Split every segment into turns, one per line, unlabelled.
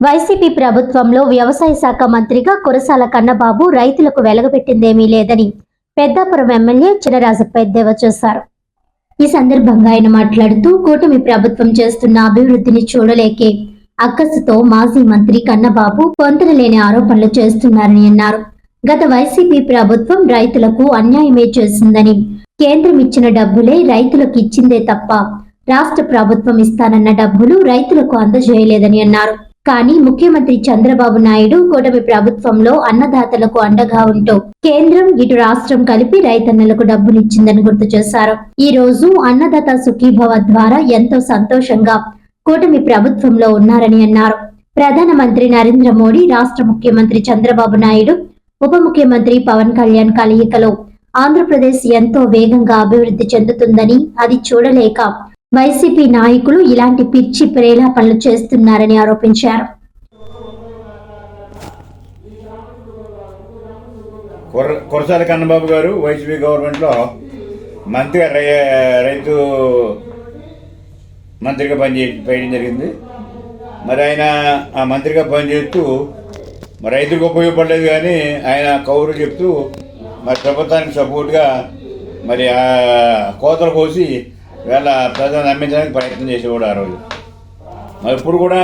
YCP ప్రభుత్వంలో వ్యవసాయ శాఖ మంత్రిగా కురసాల కన్నబాబు రైతులకు వెలగబెట్టిందేమీ లేదని పెద్దాపురం ఎమ్మెల్యే చినరాజప్ప ఎద్దేవా చేశారు. ఈ సందర్భంగా ఆయన మాట్లాడుతూ కూటమి ప్రభుత్వం చేస్తున్న అభివృద్ధిని చూడలేకే అక్కసుతో మాజీ మంత్రి కన్నబాబు పొంతనలేని ఆరోపణలు చేస్తున్నారని అన్నారు. గత వైసీపీ ప్రభుత్వం రైతులకు అన్యాయమే చేసిందని కేంద్రం ఇచ్చిన డబ్బులే రైతులకు ఇచ్చిందే తప్ప రాష్ట్ర ప్రభుత్వం ఇస్తానన్న డబ్బులు రైతులకు అందజేయలేదని అన్నారు. కానీ ముఖ్యమంత్రి చంద్రబాబు నాయుడు కూటమి ప్రభుత్వంలో అన్నదాతలకు అండగా ఉంటూ కేంద్రం ఇటు రాష్ట్రం కలిపి రైతన్నలకు డబ్బులిచ్చిందని గుర్తు చేశారు. ఈ రోజు అన్నదాత సుఖీభవ ద్వారా ఎంతో సంతోషంగా కూటమి ప్రభుత్వంలో ఉన్నారని అన్నారు. ప్రధానమంత్రి నరేంద్ర మోడీ రాష్ట్ర ముఖ్యమంత్రి చంద్రబాబు నాయుడు ఉప ముఖ్యమంత్రి పవన్ కళ్యాణ్ కలయికలో ఆంధ్రప్రదేశ్ ఎంతో వేగంగా అభివృద్ధి చెందుతుందని అది చూడలేక వైసీపీ నాయకులు ఇలాంటి పిచ్చి ప్రేలాపనలు చేస్తున్నారని ఆరోపించారు.
కుర్ర కురసాల కన్నబాబు గారు వైసీపీ గవర్నమెంట్లో మంత్రిగా రై రైతు మంత్రిగా పనిచే చేయడం జరిగింది. మరి ఆయన ఆ మంత్రిగా పనిచేస్తూ మరి రైతులకు ఉపయోగపడలేదు కానీ ఆయన కౌరు చెప్తూ మరి ప్రభుత్వానికి సపోర్ట్గా మరి ఆ కోతలు కోసి వీళ్ళ ప్రజలను నమ్మించడానికి ప్రయత్నం చేసేవాడు ఆ రోజు. మరి ఇప్పుడు కూడా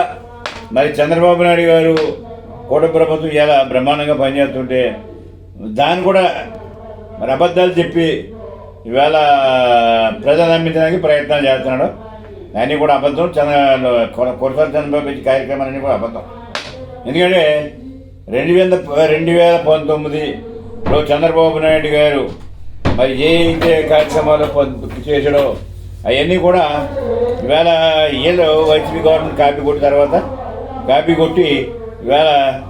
మరి చంద్రబాబు నాయుడు గారు కోట ప్రభుత్వం ఎలా బ్రహ్మాండంగా పనిచేస్తుంటే దాన్ని కూడా మరి అబద్ధాలు చెప్పి ఇవాళ ప్రజలు నమ్మించడానికి ప్రయత్నాలు చేస్తున్నాడు. అన్నీ కూడా అబద్ధం. చంద్ర కొరసారి చంద్రబాబు ఇచ్చే కార్యక్రమాలన్నీ కూడా అబద్ధం. ఎందుకంటే రెండు వేల రెండు వేల పంతొమ్మిదిలో చంద్రబాబు నాయుడు గారు మరి ఏ అయితే కార్యక్రమాలు చేసాడో అవన్నీ కూడా ఇవాళ వీళ్ళు వైసీపీ గవర్నమెంట్ కాపీ కొట్టిన తర్వాత కాపీ కొట్టి ఇవాళ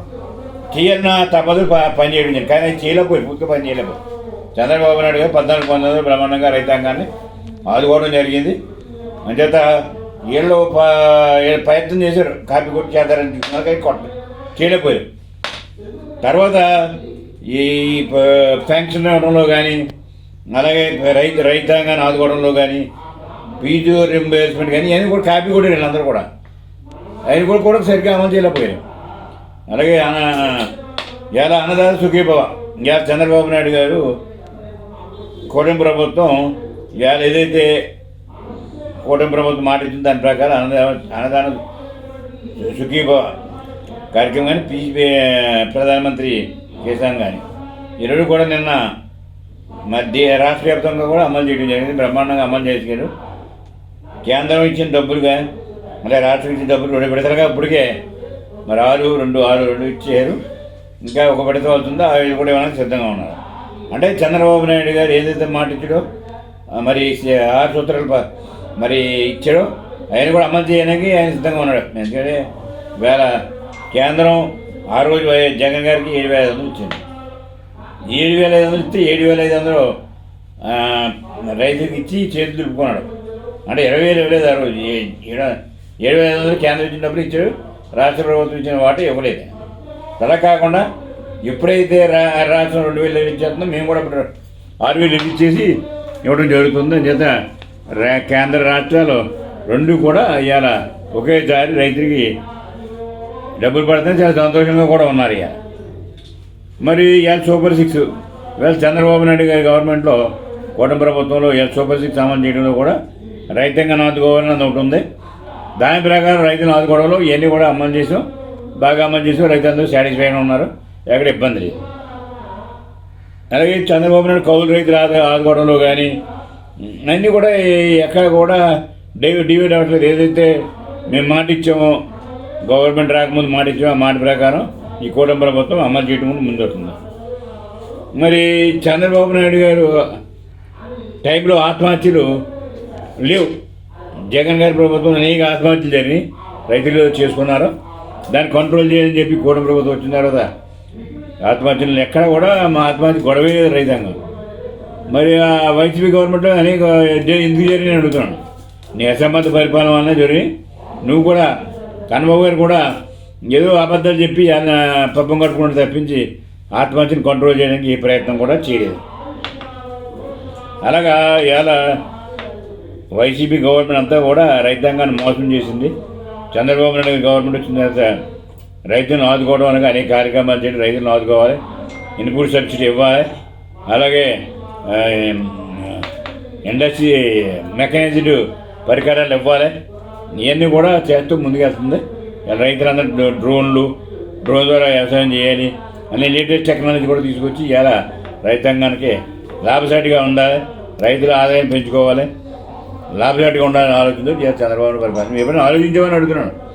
చేయన్న తప్పదు ప- పని చేయడం జరిగింది. కానీ అది చేయలేకపోయి పూర్తిగా పని చేయలేకపోయి చంద్రబాబు నాయుడు గారు పద్నాలుగు పంతొమ్మిది బ్రహ్మాండంగా రైతాంగాన్ని ఆదుకోవడం జరిగింది. అంచేత వీళ్ళు ప- వీళ్ళు ప్రయత్నం చేశారు కాపీ కొట్టి చేద్దారని తీసుకున్నారు కొట్ట చేయలేకపోయారు. తర్వాత ఈ పెన్షన్ ఇవ్వడంలో కానీ అలాగే రైతు రైతాంగాన్ని ఆదుకోవడంలో కానీ ఫీజు రింబర్స్మెంట్ కానీ ఇవన్నీ కూడా కాపీ కొట్టారు వీళ్ళందరూ కూడా. ఆయన కూడా కూడా సరిగ్గా అమలు చేయలేకపోయారు. అలాగే ఎలా అన్నదాత సుఖీభవ ఇలా చంద్రబాబు నాయుడు గారు కూటమి ప్రభుత్వం ఇవాళ ఏదైతే కూటమి ప్రభుత్వం మాట ఇచ్చింది దాని ప్రకారం అన్నదాన అన్నదాన సుఖీభవ కార్యక్రమం కానీ పీ ప్రధానమంత్రి చేశాం కానీ ఈరోజు కూడా నిన్న మధ్య రాష్ట్ర వ్యాప్తంగా కూడా అమలు చేయడం జరిగింది. బ్రహ్మాండంగా అమలు చేశారు. కేంద్రం ఇచ్చిన డబ్బులు కానీ మళ్ళీ రాష్ట్రం ఇచ్చిన డబ్బులు రెండు విడతలుగా ఇప్పటికే. మరి ఆరు రెండు ఆరు రెండు ఇచ్చారు. ఇంకా ఒక విడత అవుతుందో? అవి కూడా ఇవ్వడానికి సిద్ధంగా ఉన్నారు? అంటే చంద్రబాబు నాయుడు గారు ఏదైతే మాట ఇచ్చాడో మరి ఆరు సూత్రాలు మరి ఇచ్చాడో ఆయన కూడా అమలు చేయడానికి ఆయన సిద్ధంగా ఉన్నాడు. ఎందుకంటే వేళ కేంద్రం ఆ రోజు జగన్ గారికి ఏడు వేల ఐదు వందలు ఇచ్చింది ఏడు వేల ఐదు వందలు ఇస్తే ఏడు వేల ఐదు వందలు ఆ, రైతుకి ఇచ్చి చేతులు దులుపుకున్నాడు అంటే ఇరవై వేలు ఇవ్వలేదు ఆ రోజు. ఏ- ఐదు వందలు కేంద్రం ఇచ్చిన డబ్బులు ఇచ్చాడు రాష్ట్ర ప్రభుత్వం ఇచ్చిన వాటి ఇవ్వలేదు. అలా కాకుండా ఎప్పుడైతే రా రాష్ట్రం రెండు వేలు ఇచ్చేస్తుందో మేము కూడా ఇప్పుడు ఆరు వేలు ఇచ్చేసి ఇవ్వడం జరుగుతుంది. చేత రా కేంద్ర రాష్ట్రాలు రెండు కూడా ఇవాళ ఒకేసారి రైతులకి డబ్బులు పడితే చాలా సంతోషంగా కూడా ఉన్నారు ఇక మరి ఇవాళ సూపర్ సిక్స్ ఇవాళ చంద్రబాబు నాయుడు గారి గవర్నమెంట్లో కూటమి ప్రభుత్వంలో ఇవాళ సూపర్ సిక్స్ అమలు చేయడంలో కూడా రైతాంగాన్ని ఆదుకోవాలని ఒకటి ఉంది. దాని ప్రకారం రైతులను ఆదుకోవడంలో ఇవన్నీ కూడా అమలు చేసాం బాగా అమలు చేసాం రైతులందరూ సాటిస్ఫైగా ఉన్నారు. ఎక్కడ ఇబ్బంది లేదు. అలాగే చంద్రబాబు నాయుడు కౌలు రైతులు ఆదు ఆదుకోవడంలో కానీ అన్నీ కూడా ఎక్కడ కూడా డేవి డివైడ్ అవ్వట్లేదు ఏదైతే మేము మాట ఇచ్చామో గవర్నమెంట్ రాకముందు మాట ఇచ్చామో ఆ మాట ప్రకారం ఈ కూటమి ప్రభుత్వం అమలు చేయడం ముందు ముందుతుంది మరి చంద్రబాబు నాయుడు గారు టైంలో ఆత్మహత్యలు లేవు. జగన్ గారి ప్రభుత్వం అనేక ఆత్మహత్యలు జరిగి రైతులు చేసుకున్నారు. దాన్ని కంట్రోల్ చేయని చెప్పి కూటమి ప్రభుత్వం వచ్చిన తర్వాత ఆత్మహత్యలు ఎక్కడ కూడా మా ఆత్మహత్య గొడవే రైతాంగం. మరి ఆ వైసీపీ గవర్నమెంట్ అనేక ఎందుకు జరిగి నేను అడుగుతున్నాను. నీ అసంబద్ధ పరిపాలన వల్ల జరిగి నువ్వు కూడా కన్నబాబు గారు కూడా ఏదో అబద్ధాలు చెప్పి ఆయన పబ్బం కట్టుకుంటూ తప్పించి ఆత్మహత్యను కంట్రోల్ చేయడానికి ఏ ప్రయత్నం కూడా చేయలేదు. అలాగా ఇలా వైసీపీ గవర్నమెంట్ అంతా కూడా రైతాంగాన్ని మోసం చేసింది. చంద్రబాబు నాయుడు గవర్నమెంట్ వచ్చిన తర్వాత రైతులను ఆదుకోవడం అనగా అనేక కార్యక్రమాలు చేయడం రైతులను ఆదుకోవాలి. ఇన్పుట్ సబ్సిడీ ఇవ్వాలి. అలాగే ఇండస్ట్రీ మెకానిజ్డ్ పరికరాలు ఇవ్వాలి. ఇవన్నీ కూడా చేస్తూ ముందుకెళ్తుంది. రైతులందరూ డ్రోన్లు డ్రోన్ ద్వారా వ్యవసాయం చేయాలి. అనే లేటెస్ట్ టెక్నాలజీ కూడా తీసుకొచ్చి ఇలా రైతాంగానికి లాభసాటిగా ఉండాలి. రైతుల ఆదాయం పెంచుకోవాలి. లాభసాటిగా ఉండాలని ఆలోచనతో చంద్రబాబు నాయుడు పరిపాలన. ఎప్పుడైనా ఆలోచించామని అడుగుతున్నాను.